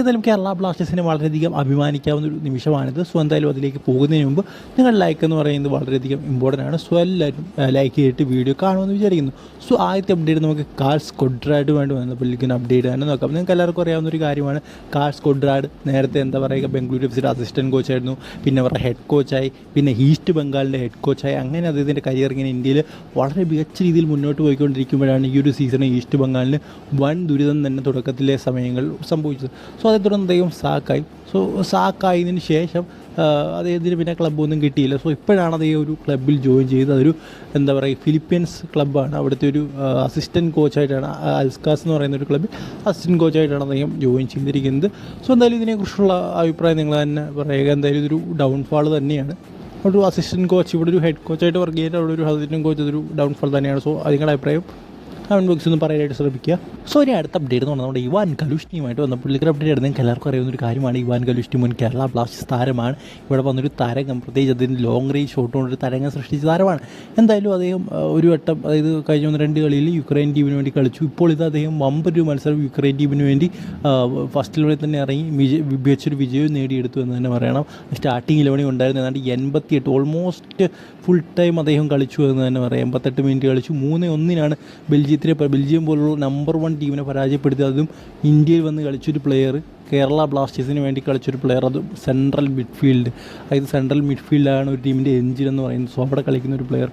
എന്തായാലും കേരള ബ്ലാസ്റ്റേഴ്സിനെ വളരെയധികം അഭിമാനിക്കാവുന്ന ഒരു നിമിഷമാണിത്. സോ എന്തായാലും അതിലേക്ക് പോകുന്നതിന് മുമ്പ് നിങ്ങൾ ലൈക്ക് എന്ന് പറയുന്നത് വളരെയധികം ഇമ്പോർട്ടന്റ് ആണ്. സോ എല്ലാവരും ലൈക്ക് ചെയ്തിട്ട് വീഡിയോ കാണുമെന്ന് വിചാരിക്കുന്നു. സോ ആദ്യത്തെ അപ്ഡേറ്റ് നമുക്ക് കാർസ് കൊഡ്രാഡ് വേണ്ടി വന്ന. പുള്ളിക്കുന്ന അപ്ഡേറ്റ് തന്നെ നോക്കാം. നിങ്ങൾക്ക് എല്ലാവർക്കും അറിയാവുന്ന ഒരു കാര്യമാണ്. കാർസ് കൊഡ്രാഡ് നേരത്തെ എന്താ പറയുക ബംഗളൂരു എഫ് സിയുടെ അസിസ്റ്റന്റ് കോച്ചായിരുന്നു പിന്നെ അവരുടെ ഹെഡ് കോച്ചായി പിന്നെ ഈസ്റ്റ് ബംഗാളിന്റെ ഹെഡ് കോച്ചായി അങ്ങനെ അദ്ദേഹത്തിന്റെ കരിയർ ഇങ്ങനെ ഇന്ത്യയിൽ വളരെ മികച്ച രീതിയിൽ മുന്നോട്ട് പോയിക്കൊണ്ടിരിക്കുമ്പോഴാണ് ഈ ഒരു സീസണിൽ ഈസ്റ്റ് ബംഗാളിന് വൻ ദുരിതം തന്നെ തുടക്കത്തിലെ സമയങ്ങൾ സംഭവിച്ചത്. അതേ തുടർന്ന് അദ്ദേഹം സാക്കായി. സോ സാക്കായതിനു ശേഷം അദ്ദേഹത്തിന് പിന്നെ ക്ലബ്ബൊന്നും കിട്ടിയില്ല. സോ ഇപ്പോഴാണ് അദ്ദേഹം ഒരു ക്ലബ്ബിൽ ജോയിൻ ചെയ്ത് അതൊരു എന്താ പറയുക ഫിലിപ്പീൻസ് ക്ലബ്ബാണ് അവിടുത്തെ ഒരു അസിസ്റ്റന്റ് കോച്ചായിട്ടാണ് അൽസ്കാസ് എന്ന് പറയുന്ന ഒരു ക്ലബ്ബിൽ അസിസ്റ്റന്റ് കോച്ചായിട്ടാണ് അദ്ദേഹം ജോയിൻ ചെയ്തിരിക്കുന്നത്. സോ എന്തായാലും ഇതിനെക്കുറിച്ചുള്ള അഭിപ്രായം നിങ്ങൾ തന്നെ പറയുക. എന്തായാലും ഇതൊരു ഡൗൺഫാൾ തന്നെയാണ്. ഒരു അസിസ്റ്റന്റ് കോച്ച് ഇവിടെ ഒരു ഹെഡ് കോച്ചായിട്ട് വർക്ക് ചെയ്തിട്ട് അവിടെ ഒരു അസിസ്റ്റന്റ് കോച്ച് അതൊരു ഡൗൺഫാൾ തന്നെയാണ്. സോ അതിങ്ങളുടെ അഭിപ്രായം? കമന്റ് ബോക്സിൽ ഒന്നും പറയാനായിട്ട് ശ്രമിക്കുക. സോ ഇനി അടുത്ത അപ്ഡേറ്റ് എന്ന് പറഞ്ഞാൽ നമ്മുടെ ഇവാൻ കലുഷ്ണിയുമായിട്ട് വന്ന പുള്ളിക്കർ അപ്ഡേറ്റ് ആയിരുന്നു. എല്ലാവർക്കും അറിയുന്ന ഒരു കാര്യമാണ്. ഇവാൻ കലുഷ്ണി മുൻ കേരള ബ്ലാസ്റ്റേഴ്സ് താരമാണ്. ഇവിടെ വന്നൊരു തരംഗം പ്രത്യേകിച്ച് അതിന് ലോങ് റേഞ്ച് ഷോട്ട് കൊണ്ടൊരു തരംഗം സൃഷ്ടിച്ച താരമാണ്. എന്തായാലും അദ്ദേഹം ഒരു വട്ടം അതായത് കഴിഞ്ഞ ഒന്ന് രണ്ട് കളിയിൽ യുക്രൈൻ ടീമിന് വേണ്ടി കളിച്ചു. ഇപ്പോൾ ഇത് അദ്ദേഹം വമ്പൊരു മത്സരം യുക്രൈൻ ടീമിന് വേണ്ടി ഫസ്റ്റ് ലെവലിൽ തന്നെ ഇറങ്ങി വിജയ മികച്ചൊരു വിജയവും നേടിയെടുത്തു എന്ന് തന്നെ പറയണം. സ്റ്റാർട്ടിംഗ് ഇലവണി ഉണ്ടായിരുന്നു ഏതാണ്ട് എൺപത്തിയെട്ട് ഓൾമോസ്റ്റ് ഫുൾ ടൈം അദ്ദേഹം കളിച്ചു എന്ന് തന്നെ പറയാം. എൺപത്തെട്ട് മിനിറ്റ് കളിച്ചു. മൂന്ന് ഒന്നിനാണ് ബെൽജിയത്തിനെ ബെൽജിയം പോലുള്ള നമ്പർ വൺ ടീമിനെ പരാജയപ്പെടുത്തി അതും ഇന്ത്യയിൽ വന്ന് കളിച്ചൊരു പ്ലെയർ കേരള ബ്ലാസ്റ്റേഴ്സിന് വേണ്ടി കളിച്ചൊരു പ്ലെയർ അത് സെൻട്രൽ മിഡ്ഫീൽഡ് അതായത് സെൻട്രൽ മിഡ്ഫീൽഡാണ് ഒരു ടീമിന്റെ എഞ്ചിൻ എന്ന് പറയുന്നത്. സോ അവിടെ കളിക്കുന്ന ഒരു പ്ലെയർ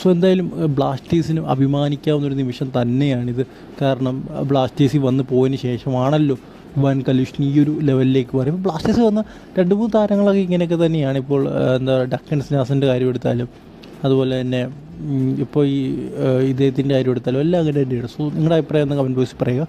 സോ എന്തായാലും ബ്ലാസ്റ്റേഴ്സിന് അഭിമാനിക്കാവുന്ന ഒരു നിമിഷം തന്നെയാണിത്. കാരണം ബ്ലാസ്റ്റേഴ്സിൽ വന്ന് പോയതിന് ശേഷമാണല്ലോ വൻ കലുഷൻ ഈ ഒരു ലെവലിലേക്ക് പറയുമ്പോൾ ബ്ലാസ്റ്റേഴ്സ് വന്ന രണ്ട് മൂന്ന് താരങ്ങളൊക്കെ ഇങ്ങനെയൊക്കെ തന്നെയാണ് ഇപ്പോൾ എന്താ പറയുക ഡക്കൻ സ്നാസിന്റെ കാര്യം എടുത്താലും. അതുപോലെ തന്നെ ഇപ്പോൾ ഈ ഇദ്ദേഹത്തിന്റെ കാര്യം എടുത്താലും എല്ലാം സോ നിങ്ങളുടെ അഭിപ്രായം ഒന്ന് കമന്റ് ബോക്സിൽ പറയുക.